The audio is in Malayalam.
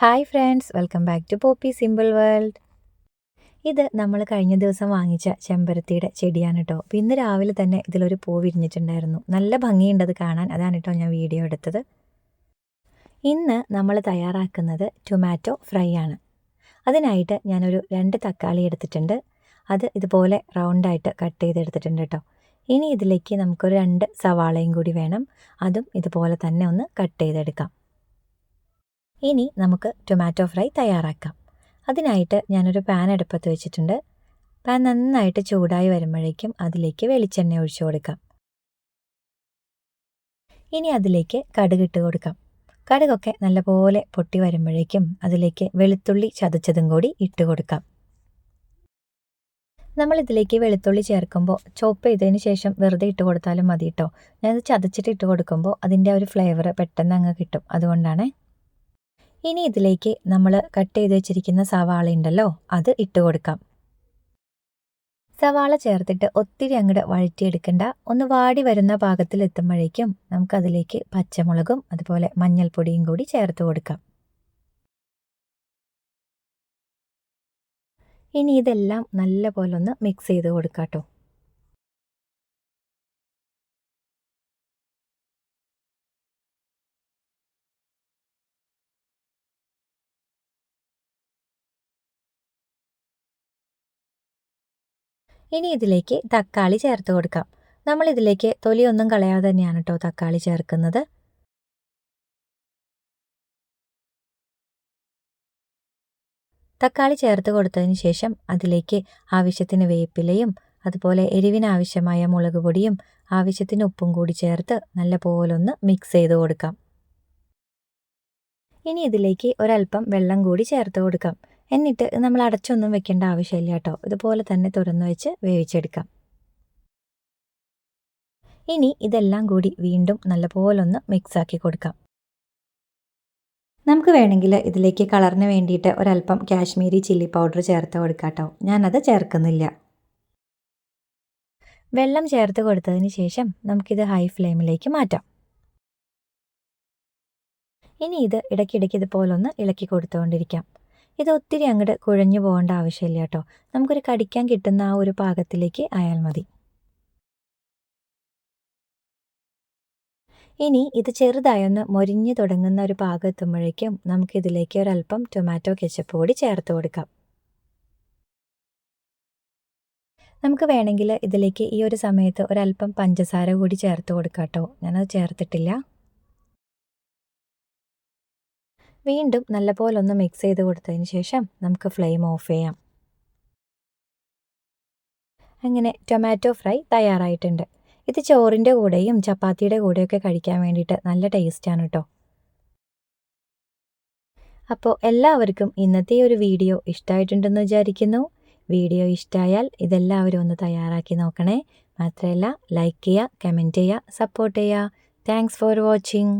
Hi friends welcome back to Poppy Simple World ഇത് നമ്മൾ കഴിഞ്ഞ ദിവസം വാങ്ങിച്ച ചെമ്പരത്തിയുടെ ചെടിയാണ് കേട്ടോ അപ്പോൾ ഇന്ന് രാവിലെ തന്നെ ഇതിലൊരു പൂ വിരിഞ്ഞിട്ടുണ്ടായിരുന്നു. നല്ല അത് കാണാൻ. അതാണ് കേട്ടോ ഞാൻ വീഡിയോ എടുത്തത്. ഇന്ന് നമ്മൾ തയ്യാറാക്കുന്നത് ടൊമാറ്റോ ഫ്രൈ ആണ്. അതിനായിട്ട് ഞാനൊരു രണ്ട് തക്കാളി എടുത്തിട്ടുണ്ട്. അത് ഇതുപോലെ റൗണ്ടായിട്ട് കട്ട് ചെയ്തെടുത്തിട്ടുണ്ട് കേട്ടോ ഇനി ഇതിലേക്ക് നമുക്കൊരു രണ്ട് സവാളയും കൂടി വേണം. അതും ഇതുപോലെ തന്നെ ഒന്ന് കട്ട് ചെയ്തെടുക്കാം. ഇനി നമുക്ക് ടൊമാറ്റോ ഫ്രൈ തയ്യാറാക്കാം. അതിനായിട്ട് ഞാനൊരു പാൻ അടുപ്പത്ത് വെച്ചിട്ടുണ്ട്. പാൻ നന്നായിട്ട് ചൂടായി വരുമ്പോഴേക്കും അതിലേക്ക് വെളിച്ചെണ്ണ ഒഴിച്ചു കൊടുക്കാം. ഇനി അതിലേക്ക് കടുക് ഇട്ട് കൊടുക്കാം. കടുകൊക്കെ നല്ലപോലെ പൊട്ടി വരുമ്പോഴേക്കും അതിലേക്ക് വെളുത്തുള്ളി ചതച്ചതും കൂടി ഇട്ട് കൊടുക്കാം. നമ്മൾ ഇതിലേക്ക് വെളുത്തുള്ളി ചേർക്കുമ്പോൾ ചോപ്പ് ചെയ്തതിന് ശേഷം വെറുതെ ഇട്ട് കൊടുത്താലും മതി കേട്ടോ ഞാനത് ചതച്ചിട്ട് ഇട്ട് കൊടുക്കുമ്പോൾ അതിന്റെ ഒരു ഫ്ലേവർ പെട്ടെന്ന് അങ്ങ് കിട്ടും. അതുകൊണ്ടാണ് ഇനി ഇതിലേക്ക് നമ്മൾ കട്ട് ചെയ്ത് വെച്ചിരിക്കുന്ന സവാള ഉണ്ടല്ലോ അത് ഇട്ട് കൊടുക്കാം. സവാള ചേർത്തിട്ട് ഒത്തിരി അങ്ങോട്ട് വഴറ്റിയെടുക്കണ്ട. ഒന്ന് വാടി വരുന്ന പാകത്തിൽ എത്തുമ്പോഴേക്കും നമുക്കതിലേക്ക് പച്ചമുളകും അതുപോലെ മഞ്ഞൾപ്പൊടിയും കൂടി ചേർത്ത് കൊടുക്കാം. ഇനി ഇതെല്ലാം നല്ല പോലെ ഒന്ന് മിക്സ് ചെയ്ത് കൊടുക്കാം കേട്ടോ. ഇനി ഇതിലേക്ക് തക്കാളി ചേർത്ത് കൊടുക്കാം. നമ്മൾ ഇതിലേക്ക് തൊലിയൊന്നും കളയാതെ തന്നെയാണ് കേട്ടോ തക്കാളി ചേർക്കുന്നത്. തക്കാളി ചേർത്ത് കൊടുത്തതിന് ശേഷം അതിലേക്ക് ആവശ്യത്തിന് വേപ്പിലയും അതുപോലെ എരിവിനാവശ്യമായ മുളക് പൊടിയും ആവശ്യത്തിന് ഉപ്പും കൂടി ചേർത്ത് നല്ല പോലൊന്ന് മിക്സ് ചെയ്ത് കൊടുക്കാം. ഇനി ഇതിലേക്ക് ഒരല്പം വെള്ളം കൂടി ചേർത്ത് കൊടുക്കാം. എന്നിട്ട് നമ്മൾ അടച്ചൊന്നും വെക്കേണ്ട ആവശ്യമില്ല കേട്ടോ. ഇതുപോലെ തന്നെ തുറന്നു വെച്ച് വേവിച്ചെടുക്കാം. ഇനി ഇതെല്ലാം കൂടി വീണ്ടും നല്ലപോലെ ഒന്ന് മിക്സാക്കി കൊടുക്കാം. നമുക്ക് വേണമെങ്കിൽ ഇതിലേക്ക് കളറിന് വേണ്ടിയിട്ട് ഒരല്പം കാശ്മീരി ചില്ലി പൗഡർ ചേർത്ത് കൊടുക്കാം കേട്ടോ. ഞാനത് ചേർക്കുന്നില്ല. വെള്ളം ചേർത്ത് കൊടുത്തതിന് ശേഷം നമുക്കിത് ഹൈ ഫ്ലെയിമിലേക്ക് മാറ്റാം. ഇനി ഇത് ഇടയ്ക്കിടയ്ക്ക് ഇതുപോലൊന്ന് ഇളക്കി കൊടുത്തുകൊണ്ടിരിക്കാം. ഇത് ഒത്തിരി അങ്ങോട്ട് കുഴഞ്ഞു പോകേണ്ട ആവശ്യമില്ല കേട്ടോ. നമുക്കൊരു കടിക്കാൻ കിട്ടുന്ന ആ ഒരു പാകത്തിലേക്ക് ആയാൽ മതി. ഇനി ഇത് ചെറുതായൊന്ന് മൊരിഞ്ഞു തുടങ്ങുന്ന ഒരു പാകം എത്തുമ്പോഴേക്കും നമുക്കിതിലേക്ക് ഒരല്പം ടൊമാറ്റോ കെച്ചപ്പ് കൂടി ചേർത്ത് കൊടുക്കാം. നമുക്ക് വേണമെങ്കിൽ ഇതിലേക്ക് ഈ ഒരു സമയത്ത് ഒരല്പം പഞ്ചസാര കൂടി ചേർത്ത് കൊടുക്കാം കേട്ടോ. ഞാനത് ചേർത്തിട്ടില്ല. വീണ്ടും നല്ലപോലെ ഒന്ന് മിക്സ് ചെയ്ത് കൊടുത്തതിന് ശേഷം നമുക്ക് ഫ്ലെയിം ഓഫ് ചെയ്യാം. അങ്ങനെ ടൊമാറ്റോ ഫ്രൈ തയ്യാറായിട്ടുണ്ട്. ഇത് ചോറിന്റെ കൂടെയും ചപ്പാത്തിയുടെ കൂടെയൊക്കെ കഴിക്കാൻ വേണ്ടിയിട്ട് നല്ല ടേസ്റ്റാണ് കേട്ടോ അപ്പോൾ എല്ലാവർക്കും ഇന്നത്തെ ഒരു വീഡിയോ ഇഷ്ടമായിട്ടുണ്ടെന്ന് വിചാരിക്കുന്നു. വീഡിയോ ഇഷ്ടമായാൽ ഇതെല്ലാവരും ഒന്ന് തയ്യാറാക്കി നോക്കണേ. മാത്രമല്ല ലൈക്ക് ചെയ്യുക കമന്റ് ചെയ്യുക സപ്പോർട്ട് ചെയ്യുക. Thanks for watching